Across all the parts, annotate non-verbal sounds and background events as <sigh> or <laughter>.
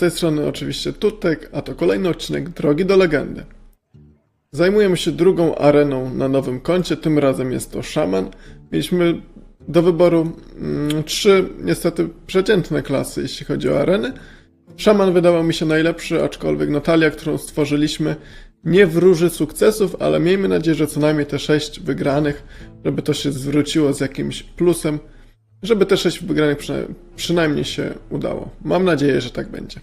Tej strony oczywiście Tutek, a to kolejny odcinek Drogi do Legendy. Zajmujemy się drugą areną na nowym koncie, tym razem jest to Szaman. Mieliśmy do wyboru mm, trzy niestety przeciętne klasy, jeśli chodzi o areny. Szaman wydawał mi się najlepszy, aczkolwiek Natalia, którą stworzyliśmy, nie wróży sukcesów, ale miejmy nadzieję, że co najmniej te sześć wygranych, żeby to się zwróciło z jakimś plusem, żeby te sześć wygranych przyna- przynajmniej się udało. Mam nadzieję, że tak będzie.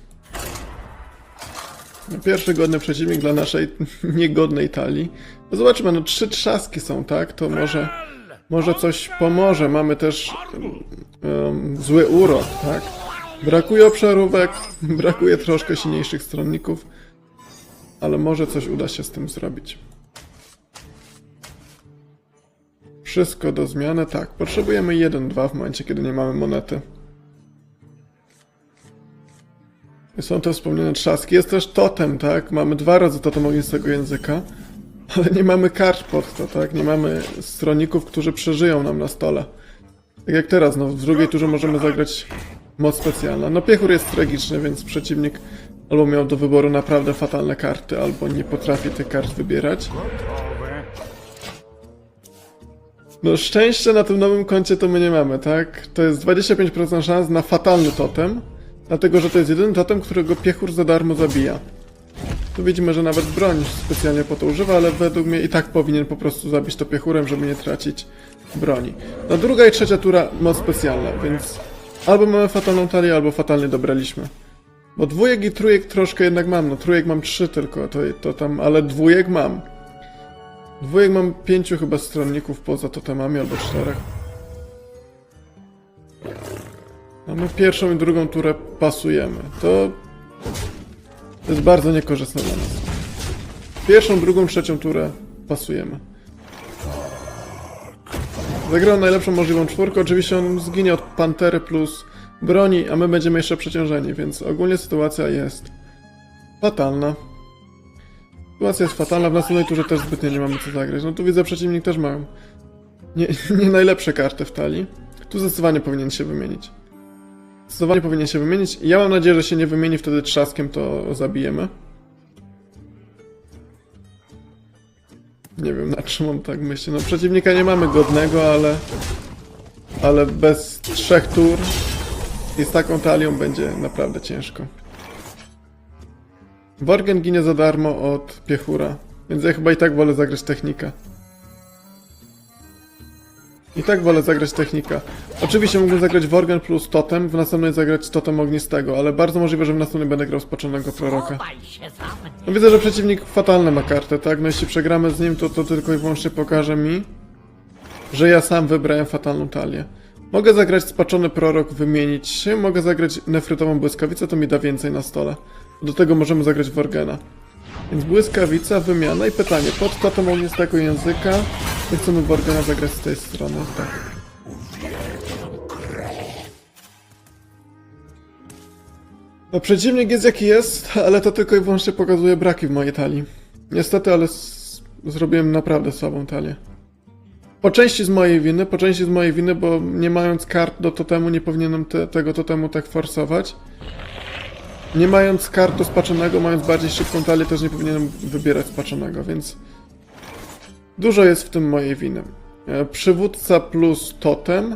Pierwszy godny przeciwnik dla naszej <laughs> niegodnej talii. No zobaczymy, no trzy trzaski są, tak? To może, może coś pomoże. Mamy też um, zły urok, tak? Brakuje obszarówek, <laughs> brakuje troszkę silniejszych stronników, ale może coś uda się z tym zrobić. Wszystko do zmiany, tak. Potrzebujemy 1-2 w momencie, kiedy nie mamy monety. Są te wspomniane trzaski. Jest też totem, tak? Mamy dwa razy totem ognistego języka, <laughs> ale nie mamy kart pod to, tak? Nie mamy stronników, którzy przeżyją nam na stole. Tak jak teraz, no w drugiej turze możemy zagrać moc specjalna. No piechur jest tragiczny, więc przeciwnik albo miał do wyboru naprawdę fatalne karty, albo nie potrafi tych kart wybierać. No szczęście na tym nowym koncie to my nie mamy, tak? To jest 25% szans na fatalny totem, dlatego że to jest jedyny totem, którego piechur za darmo zabija. Tu widzimy, że nawet broń specjalnie po to używa, ale według mnie i tak powinien po prostu zabić to piechurem, żeby nie tracić broni. No druga i trzecia tura moc specjalna, więc albo mamy fatalną talię, albo fatalnie dobraliśmy. Bo dwójek i trójek troszkę jednak mam, no trójek mam trzy tylko, to, to tam, ale dwójek mam. Dwójek mam pięciu chyba stronników poza totemami, albo czterech. Mamy pierwszą i drugą turę pasujemy. To jest bardzo niekorzystne dla nas. Pierwszą, drugą, trzecią turę pasujemy. Zagrał najlepszą możliwą czwórkę. Oczywiście on zginie od pantery plus broni, a my będziemy jeszcze przeciążeni, więc ogólnie sytuacja jest fatalna. Sytuacja jest fatalna, w następnej turze też zbytnio nie mamy co zagrać. No tu widzę, przeciwnik też ma nie, <laughs> nie najlepsze karty w talii. Tu zdecydowanie powinien się wymienić. Zdecydowanie powinien się wymienić. Ja mam nadzieję, że się nie wymieni, wtedy trzaskiem to zabijemy. Nie wiem, na czym on tak myśli. No przeciwnika nie mamy godnego, ale... Ale bez trzech tur i z taką talią będzie naprawdę ciężko. Worgen ginie za darmo od piechura, więc ja chyba i tak wolę zagrać technika. I tak wolę zagrać technika. Oczywiście mógłbym zagrać Worgen plus Totem, w następnej zagrać Totem Ognistego, ale bardzo możliwe, że w następnej będę grał spaczonego proroka. No widzę, że przeciwnik fatalne ma kartę, tak? No jeśli przegramy z nim, to to tylko i wyłącznie pokaże mi, że ja sam wybrałem fatalną talię. Mogę zagrać spaczony prorok, wymienić się, mogę zagrać nefrytową błyskawicę, to mi da więcej na stole. Do tego możemy zagrać Worgena. Więc błyskawica, wymiana i pytanie, pod totem ognistego języka, my chcemy Worgena zagrać z tej strony, tak. No przeciwnik jest jaki jest, ale to tylko i wyłącznie pokazuje braki w mojej talii. Niestety, ale zrobiłem naprawdę słabą talię. Po części z mojej winy, po części z mojej winy, bo nie mając kart do totemu nie powinienem te, tego totemu tak forsować. Nie mając kartu spaczonego, mając bardziej szybką talię, też nie powinienem wybierać spaczonego, więc dużo jest w tym mojej winy. E, Przywódca plus totem.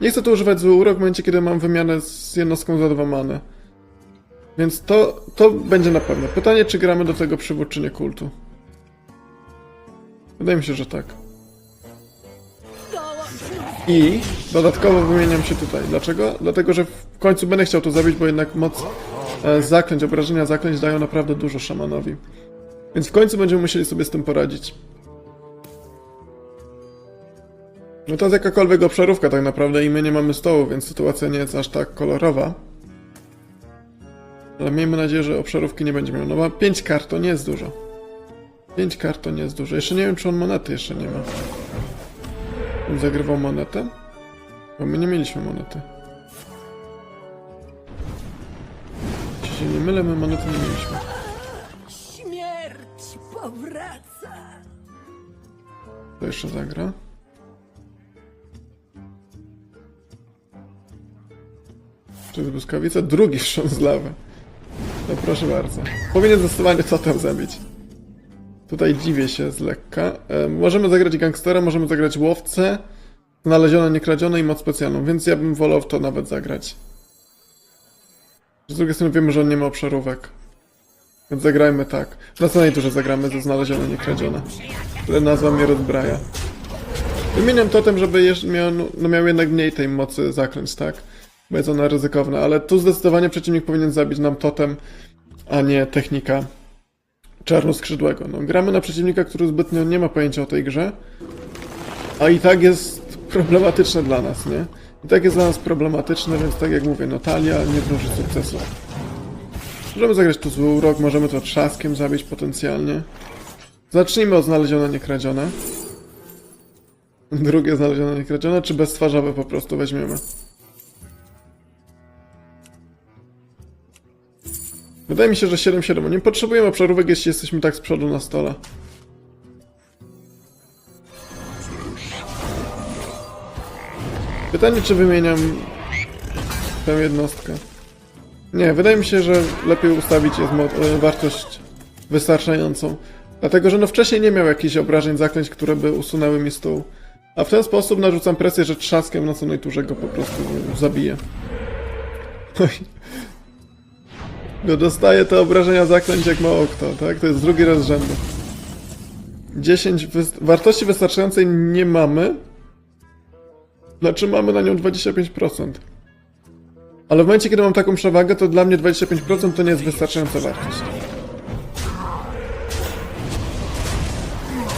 Nie chcę tu używać zły urok w momencie, kiedy mam wymianę z jednostką za dwa many. Więc to, to będzie na pewno. Pytanie, czy gramy do tego przywódczynię kultu. Wydaje mi się, że tak. I dodatkowo wymieniam się tutaj. Dlaczego? Dlatego, że w końcu będę chciał to zabić, bo jednak moc zaklęć, obrażenia zaklęć dają naprawdę dużo szamanowi. Więc w końcu będziemy musieli sobie z tym poradzić. No to jest jakakolwiek obszarówka tak naprawdę i my nie mamy stołu, więc sytuacja nie jest aż tak kolorowa. Ale miejmy nadzieję, że obszarówki nie będzie miał. No ma 5 kart, to nie jest dużo. 5 kart to nie jest dużo. Jeszcze nie wiem, czy on monety jeszcze nie ma. On zagrywał monetę? Bo my nie mieliśmy monety. Się nie mylę, my monety nie mieliśmy. Śmierć powraca. To jeszcze zagra. To jest błyskawica, drugi wstrząs lawy. To proszę bardzo. Powinien zdecydowanie totem zabić. Tutaj dziwię się z lekka. E, możemy zagrać gangstera, możemy zagrać łowcę, znalezione, niekradzione i moc specjalną, więc ja bym wolał w to nawet zagrać. Z drugiej strony wiemy, że on nie ma obszarówek. Więc zagrajmy tak. Na co najduże zagramy ze znalezione, niekradzione. Które nazwa mnie rozbraja. Wymieniam totem, żeby miał, no miał jednak mniej tej mocy zaklęć, tak? Bo jest ona ryzykowna, ale tu zdecydowanie przeciwnik powinien zabić nam totem, a nie technika czarnoskrzydłego. No, gramy na przeciwnika, który zbytnio nie ma pojęcia o tej grze, a i tak jest problematyczne dla nas, nie? I tak jest dla nas problematyczne, więc tak jak mówię, no Talia nie wróży sukcesu. Możemy zagrać tu zły urok, możemy to trzaskiem zabić potencjalnie. Zacznijmy od znalezione, niekradzione. Drugie znalezione, niekradzione, czy beztwarzowe po prostu weźmiemy? Wydaje mi się, że 7-7. Nie potrzebujemy obszarówek, jeśli jesteśmy tak z przodu na stole. Pytanie, czy wymieniam tę jednostkę. Nie, wydaje mi się, że lepiej ustawić jest e, wartość wystarczającą. Dlatego, że no wcześniej nie miał jakichś obrażeń, zaklęć, które by usunęły mi stół. A w ten sposób narzucam presję, że trzaskiem na co najturze go po prostu zabiję. Oj. No dostaje te obrażenia zaklęć jak mało kto, tak? To jest drugi raz rzędu. 10 wys- wartości wystarczającej nie mamy. Znaczy mamy na nią 25%. Ale w momencie, kiedy mam taką przewagę, to dla mnie 25% to nie jest wystarczająca wartość.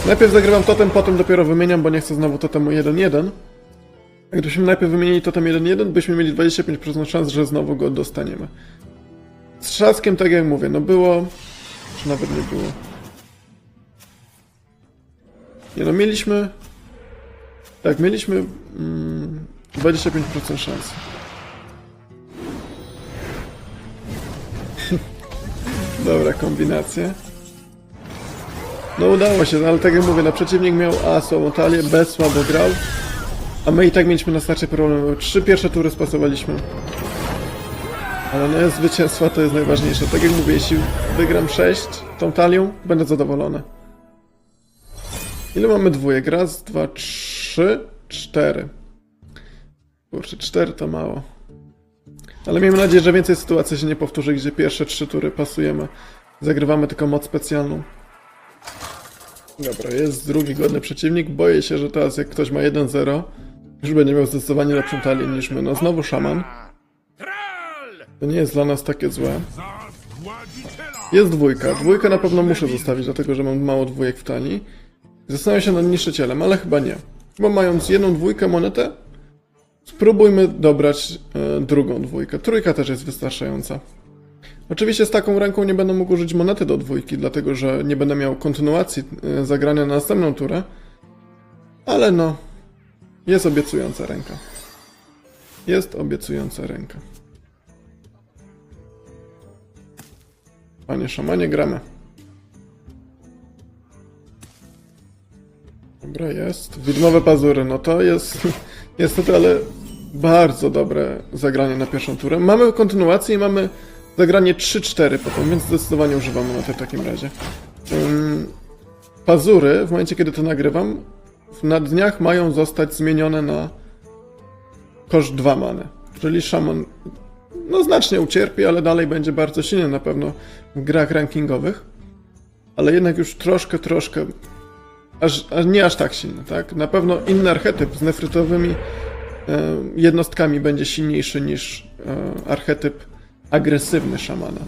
Najpierw zagrywam totem, potem dopiero wymieniam, bo nie chcę znowu totemu 1-1. A Gdybyśmy najpierw wymienili totem 1-1, byśmy mieli 25% szans, że znowu go dostaniemy. Z trzaskiem, tak jak mówię, no było... Czy nawet nie było? Nie no, mieliśmy... Tak, mieliśmy mm, 25% szans. <laughs> Dobra, kombinacje. No udało się, no, ale tak jak mówię, no przeciwnik miał A słabą talię, B słabo grał, a my i tak mieliśmy na starcie problem. Trzy pierwsze tury spasowaliśmy. Ale no zwycięstwa to jest najważniejsze. Tak jak mówię, jeśli wygram 6 tą talią, będę zadowolony. Ile mamy dwójek? Raz, dwa, trzy, cztery. Kurczę, cztery to mało. Ale miejmy nadzieję, że więcej sytuacji się nie powtórzy, gdzie pierwsze trzy tury pasujemy. Zagrywamy tylko moc specjalną. Dobra, jest drugi godny przeciwnik. Boję się, że teraz jak ktoś ma 1-0, już będzie miał zdecydowanie lepszą talię niż my. No znowu szaman. To nie jest dla nas takie złe. Jest dwójka. Dwójkę na pewno muszę zostawić, dlatego że mam mało dwójek w talii. Zastanawiam się nad niszczycielem, ale chyba nie. Bo mając jedną dwójkę monetę, spróbujmy dobrać e, drugą dwójkę. Trójka też jest wystarczająca. Oczywiście z taką ręką nie będę mógł użyć monety do dwójki, dlatego że nie będę miał kontynuacji e, zagrania na następną turę. Ale no, jest obiecująca ręka. Jest obiecująca ręka. Panie szamanie, gramy. Dobra, jest. Widmowe pazury, no to jest <laughs> niestety, ale bardzo dobre zagranie na pierwszą turę. Mamy kontynuację i mamy zagranie 3-4 potem, więc zdecydowanie używamy na to w takim razie. Ym, pazury, w momencie kiedy to nagrywam, na dniach mają zostać zmienione na koszt 2 many. Czyli szaman no znacznie ucierpi, ale dalej będzie bardzo silny na pewno w grach rankingowych. Ale jednak już troszkę, troszkę, aż, aż nie aż tak silny, tak? Na pewno inny archetyp z nefrytowymi jednostkami będzie silniejszy niż e, archetyp agresywny szamana.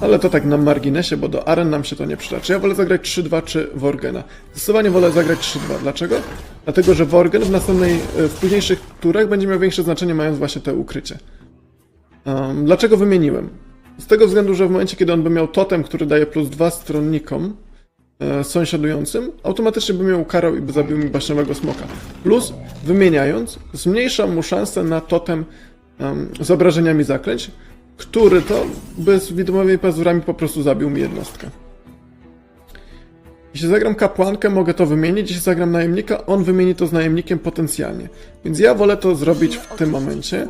Ale to tak na marginesie, bo do aren nam się to nie przyda. Czy ja wolę zagrać 3-2 czy Worgena? Zdecydowanie wolę zagrać 3-2. Dlaczego? Dlatego, że Worgen w następnej, e, w późniejszych turach będzie miał większe znaczenie, mając właśnie te ukrycie. Um, dlaczego wymieniłem? Z tego względu, że w momencie, kiedy on by miał totem, który daje plus 2 stronnikom e, sąsiadującym, automatycznie by mnie ukarał i by zabił mi baśniowego smoka. Plus, wymieniając, zmniejszam mu szansę na totem em, z obrażeniami zaklęć, który to bez widomowymi pazurami po prostu zabił mi jednostkę. Jeśli zagram kapłankę, mogę to wymienić. Jeśli zagram najemnika, on wymieni to z najemnikiem potencjalnie. Więc ja wolę to zrobić w tym momencie.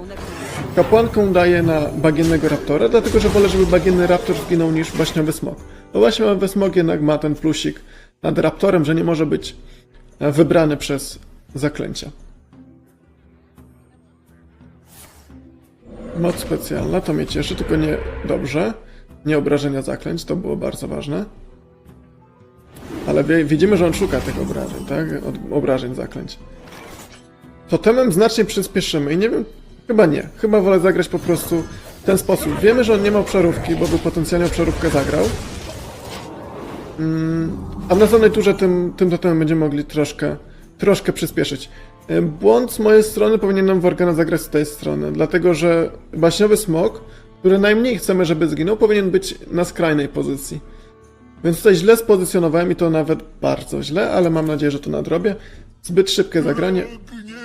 Kapłanką daję na bagiennego raptora, dlatego że wolę, żeby bagienny raptor zginął niż baśniowy smok. Bo baśniowy smok jednak ma ten plusik nad raptorem, że nie może być e, wybrany przez zaklęcia. Moc specjalna, to mnie cieszy, tylko nie dobrze. Nie obrażenia zaklęć, to było bardzo ważne. Ale widzimy, że on szuka tych obrażeń, tak? Od, obrażeń zaklęć. Totemem znacznie przyspieszymy i nie wiem, chyba nie. Chyba wolę zagrać po prostu w ten sposób. Wiemy, że on nie ma obszarówki, bo by potencjalnie obszarówkę zagrał. A w następnej turze tym, tym będziemy mogli troszkę, troszkę przyspieszyć. Y, Błąd z mojej strony powinienem Worgana zagrać z tej strony, dlatego że baśniowy smok, który najmniej chcemy, żeby zginął, powinien być na skrajnej pozycji. Więc tutaj źle spozycjonowałem i to nawet bardzo źle, ale mam nadzieję, że to nadrobię. Zbyt szybkie zagranie.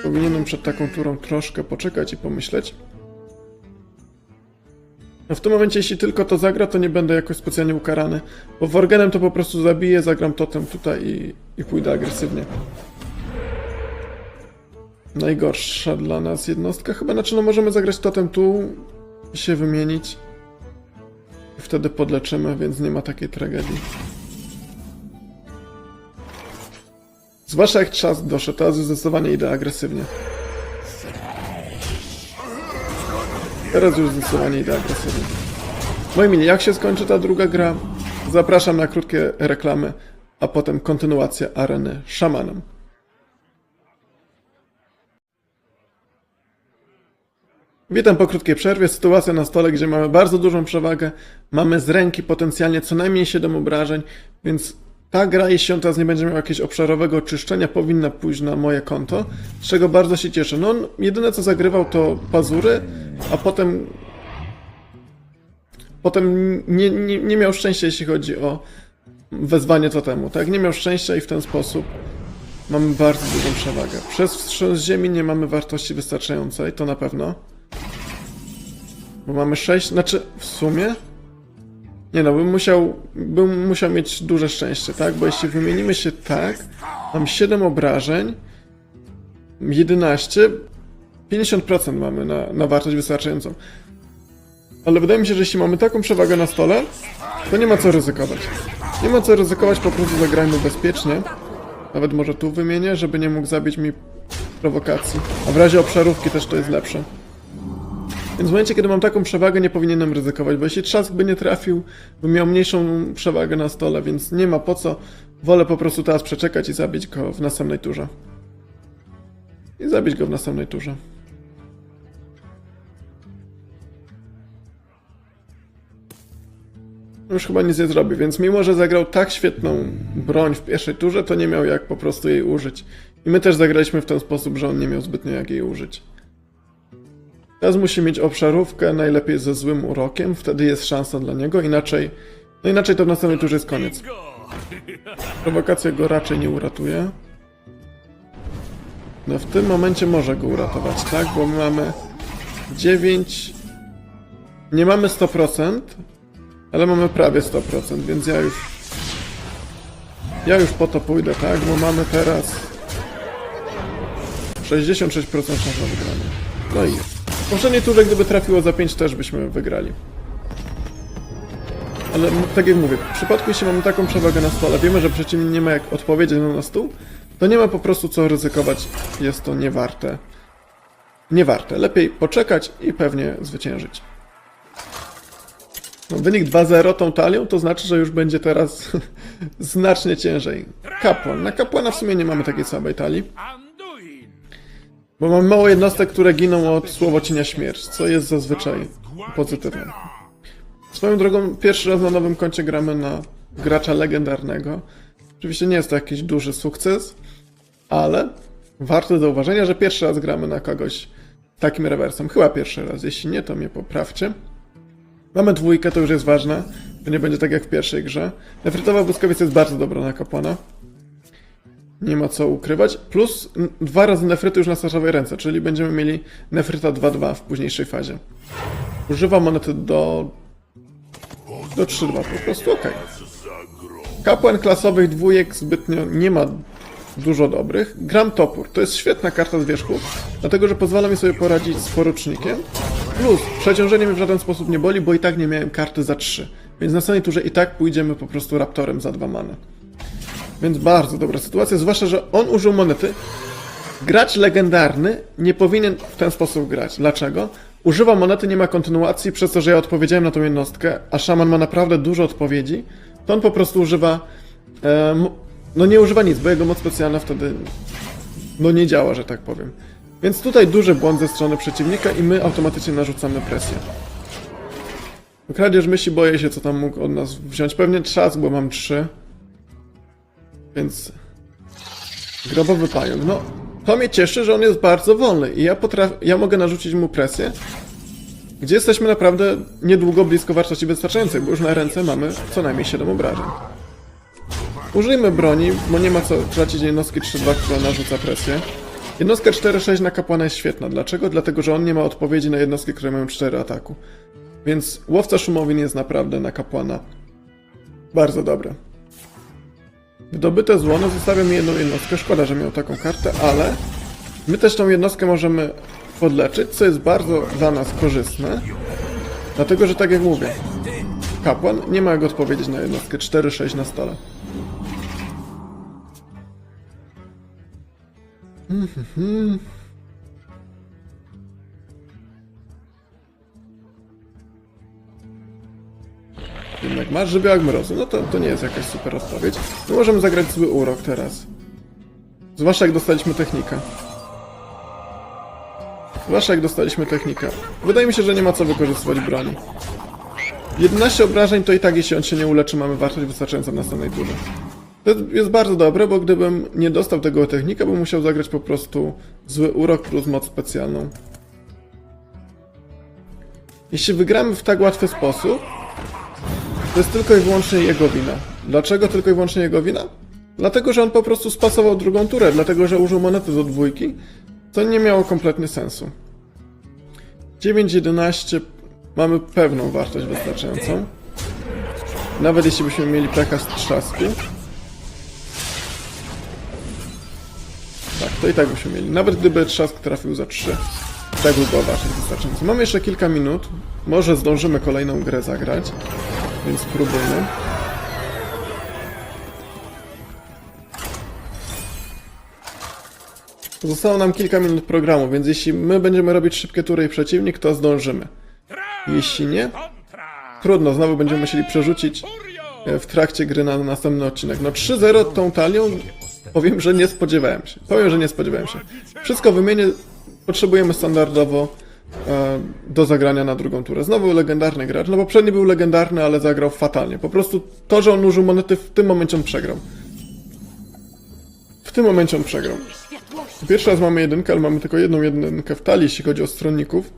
Powinienem przed taką turą troszkę poczekać i pomyśleć. No w tym momencie, jeśli tylko to zagra, to nie będę jakoś specjalnie ukarany. Bo Worgenem to po prostu zabiję, zagram totem tutaj i, i pójdę agresywnie. Najgorsza dla nas jednostka. Chyba znaczy, no możemy zagrać totem tu i się wymienić. I wtedy podleczymy, więc nie ma takiej tragedii. Zwłaszcza jak czas doszedł, teraz zdecydowanie idę agresywnie. Teraz już zdecydowanie idę agresywnie. Moi mili, jak się skończy ta druga gra? Zapraszam na krótkie reklamy, a potem kontynuacja areny szamanem. Witam po krótkiej przerwie. Sytuacja na stole, gdzie mamy bardzo dużą przewagę. Mamy z ręki potencjalnie co najmniej 7 obrażeń, więc ta gra, jeśli on teraz nie będzie miał jakiegoś obszarowego czyszczenia, powinna pójść na moje konto, z czego bardzo się cieszę. No on jedyne co zagrywał to pazury, a potem potem nie, nie, nie miał szczęścia, jeśli chodzi o wezwanie totemu, tak? Nie miał szczęścia i w ten sposób mamy bardzo dużą przewagę. Przez wstrząs ziemi nie mamy wartości wystarczającej, to na pewno. Bo mamy 6, znaczy w sumie? Nie no, bym musiał, bym musiał mieć duże szczęście, tak? Bo jeśli wymienimy się tak, mam 7 obrażeń, 11, 50% mamy na, na wartość wystarczającą. Ale wydaje mi się, że jeśli mamy taką przewagę na stole, to nie ma co ryzykować. Nie ma co ryzykować, po prostu zagrajmy bezpiecznie. Nawet może tu wymienię, żeby nie mógł zabić mi prowokacji. A w razie obszarówki też to jest lepsze. Więc w momencie, kiedy mam taką przewagę, nie powinienem ryzykować, bo jeśli trzask by nie trafił, bym miał mniejszą przewagę na stole, więc nie ma po co. Wolę po prostu teraz przeczekać i zabić go w następnej turze. I zabić go w następnej turze. Już chyba nic nie zrobi, więc mimo, że zagrał tak świetną broń w pierwszej turze, to nie miał jak po prostu jej użyć. I my też zagraliśmy w ten sposób, że on nie miał zbytnio jak jej użyć. Teraz musi mieć obszarówkę, najlepiej ze złym urokiem, wtedy jest szansa dla niego, inaczej... No inaczej to w następnej turze jest koniec. Prowokacja go raczej nie uratuje. No w tym momencie może go uratować, tak? Bo my mamy 9... Nie mamy 100%, ale mamy prawie 100%, więc ja już... Ja już po to pójdę, tak? Bo mamy teraz... 66% szans na wygranie. No i w poprzedniej turze, gdyby trafiło za 5, też byśmy wygrali. Ale tak jak mówię, w przypadku jeśli mamy taką przewagę na stole, wiemy, że przeciwnik nie ma jak odpowiedzieć na nas stół, to nie ma po prostu co ryzykować, jest to niewarte. Niewarte. Lepiej poczekać i pewnie zwyciężyć. No, wynik 2-0 tą talią, to znaczy, że już będzie teraz <laughs> znacznie ciężej. Kapłan. Na kapłana w sumie nie mamy takiej słabej talii. Bo mamy mało jednostek, które giną od słowocienia śmierć, co jest zazwyczaj pozytywne. Swoją drogą, pierwszy raz na nowym koncie gramy na gracza legendarnego. Oczywiście nie jest to jakiś duży sukces, ale warto zauważenia, że pierwszy raz gramy na kogoś takim rewersem. Chyba pierwszy raz, jeśli nie, to mnie poprawcie. Mamy dwójkę, to już jest ważne, to nie będzie tak jak w pierwszej grze. Nefrytowa błyskawica jest bardzo dobra na kapłana. Nie ma co ukrywać. Plus dwa razy nefryty już na startowej ręce, czyli będziemy mieli nefryta 2-2 w późniejszej fazie. Używam monety do... do 3-2, po prostu ok. Kapłan klasowych dwójek zbytnio nie ma dużo dobrych. Gram topór. To jest świetna karta z wierzchu, dlatego że pozwala mi sobie poradzić z porucznikiem Plus, przeciążenie mnie w żaden sposób nie boli, bo i tak nie miałem karty za 3. Więc na następnej turze i tak pójdziemy po prostu Raptorem za 2 many. Więc bardzo dobra sytuacja, zwłaszcza, że on użył monety. Gracz legendarny nie powinien w ten sposób grać. Dlaczego? Używa monety, nie ma kontynuacji, przez to, że ja odpowiedziałem na tą jednostkę, a szaman ma naprawdę dużo odpowiedzi, to on po prostu używa. E, no nie używa nic, bo jego moc specjalna wtedy no nie działa, że tak powiem. Więc tutaj duży błąd ze strony przeciwnika i my automatycznie narzucamy presję. Kradzież myśli boję się, co tam mógł od nas wziąć. Pewnie trzask, bo mam trzy. Więc... Grobowy pająk. No, to mnie cieszy, że on jest bardzo wolny i ja potrafię, ja mogę narzucić mu presję, gdzie jesteśmy naprawdę niedługo blisko wartości wystarczającej, bo już na ręce mamy co najmniej 7 obrażeń. Użyjmy broni, bo nie ma co tracić jednostki 3-2, która narzuca presję. Jednostka 4-6 na kapłana jest świetna. Dlaczego? Dlatego, że on nie ma odpowiedzi na jednostki, które mają 4 ataku. Więc łowca szumowin jest naprawdę na kapłana bardzo dobre. Wydobyte zło, no zostawia mi jedną jednostkę. Szkoda, że miał taką kartę, ale my też tą jednostkę możemy podleczyć, co jest bardzo dla nas korzystne. Dlatego, że tak jak mówię, kapłan nie ma jak odpowiedzieć na jednostkę 4-6 na stole. Jednak masz żywiołak mrozu, no to, to nie jest jakaś super odpowiedź. My możemy zagrać zły urok teraz. Zwłaszcza jak dostaliśmy technikę. Zwłaszcza jak dostaliśmy technikę. Wydaje mi się, że nie ma co wykorzystywać broni. 11 obrażeń to i tak, jeśli on się nie uleczy, mamy wartość wystarczającą w następnej turze. To jest bardzo dobre, bo gdybym nie dostał tego technika, bym musiał zagrać po prostu zły urok plus moc specjalną. Jeśli wygramy w tak łatwy sposób, to jest tylko i wyłącznie jego wina. Dlaczego tylko i wyłącznie jego wina? Dlatego, że on po prostu spasował drugą turę, dlatego, że użył monety do dwójki, co nie miało kompletnie sensu. 9-11 mamy pewną wartość wystarczającą. Nawet jeśli byśmy mieli pecha z trzasku. Tak, to i tak byśmy mieli. Nawet gdyby trzask trafił za 3, by była wartość wystarczająca. Mamy jeszcze kilka minut. Może zdążymy kolejną grę zagrać. Więc spróbujmy. Zostało nam kilka minut programu, więc jeśli my będziemy robić szybkie tury i przeciwnik, to zdążymy. Jeśli nie, trudno, znowu będziemy musieli przerzucić e, w trakcie gry na następny odcinek. No 3-0 tą talią powiem, że nie spodziewałem się. Powiem, że nie spodziewałem się. Wszystko wymienię, potrzebujemy standardowo e, do zagrania na drugą turę. Znowu legendarny gracz. No poprzedni był legendarny, ale zagrał fatalnie. Po prostu to, że on użył monety, w tym momencie on przegrał. W tym momencie on przegrał. Pierwszy raz mamy jedynkę, ale mamy tylko jedną jedynkę w talii, jeśli chodzi o stronników.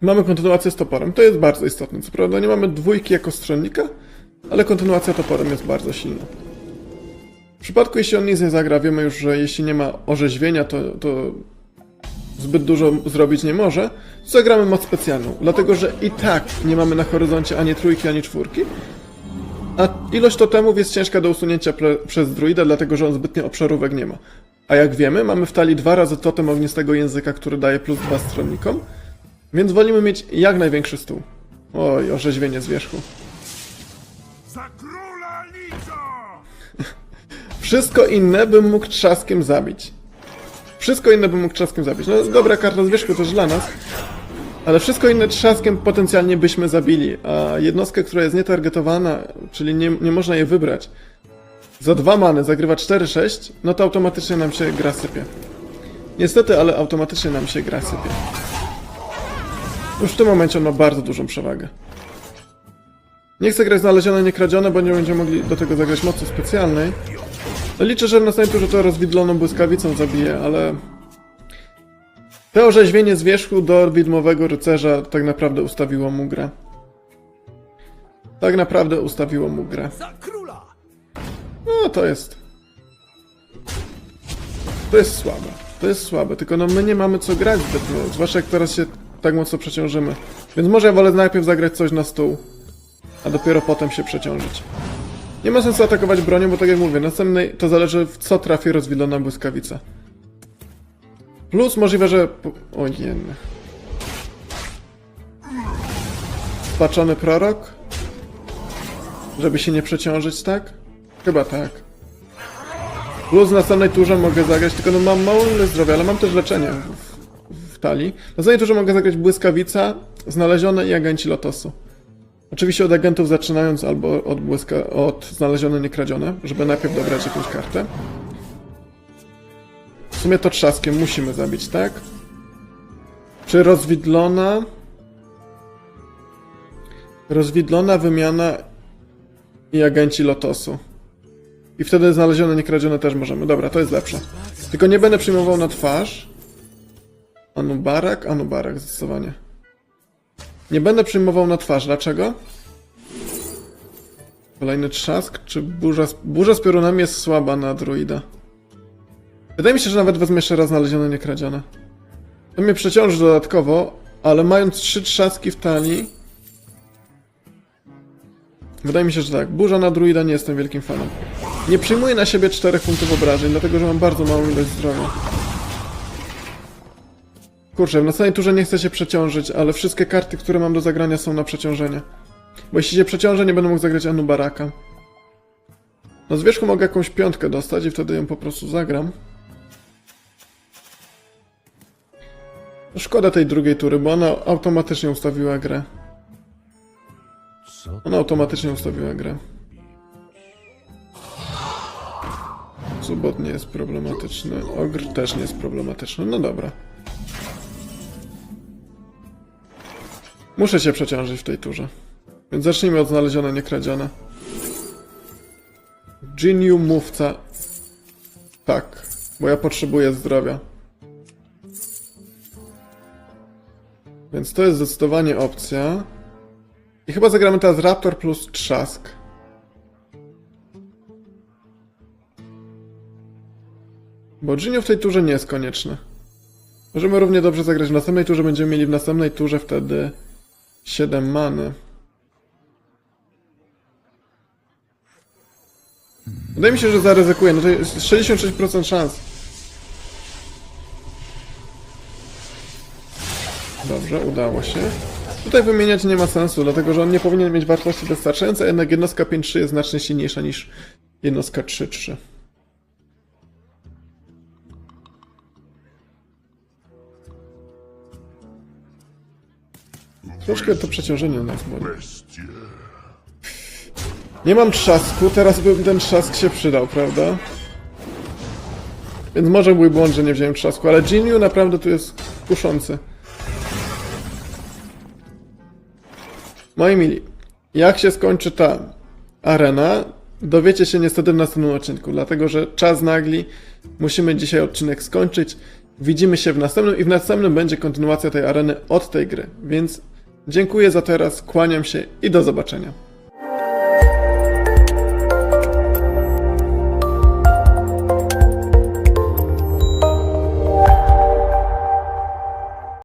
Mamy kontynuację z toporem. To jest bardzo istotne. Co prawda nie mamy dwójki jako stronnika, ale kontynuacja toporem jest bardzo silna. W przypadku, jeśli on nic nie zagra, wiemy już, że jeśli nie ma orzeźwienia, to, to zbyt dużo zrobić nie może, zagramy moc specjalną. Dlatego, że i tak nie mamy na horyzoncie ani trójki, ani czwórki, a ilość totemów jest ciężka do usunięcia przez druida, dlatego że on zbytnio obszarówek nie ma. A jak wiemy, mamy w talii dwa razy totem ognistego języka, który daje plus dwa stronnikom, więc wolimy mieć jak największy stół. Oj, orzeźwienie z wierzchu. Wszystko inne bym mógł trzaskiem zabić. Wszystko inne bym mógł trzaskiem zabić. No dobra karta z wierzchu też dla nas. Ale wszystko inne trzaskiem potencjalnie byśmy zabili. A jednostkę, która jest nietargetowana, czyli nie, nie można jej wybrać, za dwa many zagrywa 4-6, no to automatycznie nam się gra sypie. Niestety, ale automatycznie nam się gra sypie. Już w tym momencie on ma bardzo dużą przewagę. Nie chcę grać znalezione, nie kradzione, bo nie będziemy mogli do tego zagrać mocy specjalnej. Liczę, że w następnej turze to rozwidloną błyskawicą zabije, ale... To orzeźwienie z wierzchu do widmowego rycerza tak naprawdę ustawiło mu grę. Tak naprawdę ustawiło mu grę. No to jest... To jest słabe. To jest słabe, tylko no my nie mamy co grać zbytnio, zwłaszcza jak teraz się tak mocno przeciążymy. Więc może ja wolę najpierw zagrać coś na stół, a dopiero potem się przeciążyć. Nie ma sensu atakować bronią, bo tak jak mówię, następnej to zależy w co trafi rozwilona błyskawica. Plus możliwe, że... O nie. spaczony prorok? Żeby się nie przeciążyć, tak? Chyba tak. Plus w następnej turze mogę zagrać, tylko no mam mało zdrowia, ale mam też leczenie w, w talii. W następnej turze mogę zagrać błyskawica, znalezione i agenci lotosu. Oczywiście od agentów zaczynając albo od błyska, od znalezione, nie kradzione, żeby najpierw dobrać jakąś kartę. W sumie to trzaskiem musimy zabić, tak? Czy rozwidlona... Rozwidlona wymiana i agenci lotosu. I wtedy znalezione, nie kradzione też możemy. Dobra, to jest lepsze. Tylko nie będę przyjmował na twarz. Anubarak? Anubarak, zdecydowanie. Nie będę przyjmował na twarz. Dlaczego? Kolejny trzask, czy burza burza z piorunami jest słaba na druida? Wydaje mi się, że nawet wezmę jeszcze raz znalezione, nie kradzione. To mnie przeciąży dodatkowo, ale mając trzy trzaski w talii... Wydaje mi się, że tak. Burza na druida nie jestem wielkim fanem. Nie przyjmuję na siebie 4 punktów obrażeń, dlatego że mam bardzo małą ilość zdrowia. Kurczę, w następnej turze nie chcę się przeciążyć, ale wszystkie karty, które mam do zagrania są na przeciążenie. Bo jeśli się przeciążę, nie będę mógł zagrać Anubaraka. No z wierzchu mogę jakąś piątkę dostać i wtedy ją po prostu zagram. Szkoda tej drugiej tury, bo ona automatycznie ustawiła grę. Ona automatycznie ustawiła grę. Subot nie jest problematyczny. Ogr też nie jest problematyczny. No dobra. Muszę się przeciążyć w tej turze. Więc zacznijmy od znalezione, niekradzione. Geniu mówca. Tak, bo ja potrzebuję zdrowia. Więc to jest zdecydowanie opcja. I chyba zagramy teraz Raptor plus Trzask. Bo Geniu w tej turze nie jest konieczny. Możemy równie dobrze zagrać w następnej turze, będziemy mieli w następnej turze wtedy 7 many. Wydaje mi się, że zaryzykuję, no to jest 66% szans. Dobrze, udało się. Tutaj wymieniać nie ma sensu, dlatego że on nie powinien mieć wartości wystarczającej, jednak jednostka 5-3 jest znacznie silniejsza niż jednostka 3-3. Troszkę to przeciążenie nas boli. Nie mam trzasku, teraz by ten trzask się przydał, prawda? Więc może mój błąd, że nie wziąłem trzasku, ale Geniu naprawdę tu jest kuszący. Moi mili, jak się skończy ta arena, dowiecie się niestety w następnym odcinku, dlatego że czas nagli, musimy dzisiaj odcinek skończyć. Widzimy się w następnym i w następnym będzie kontynuacja tej areny od tej gry, więc dziękuję za teraz, kłaniam się i do zobaczenia.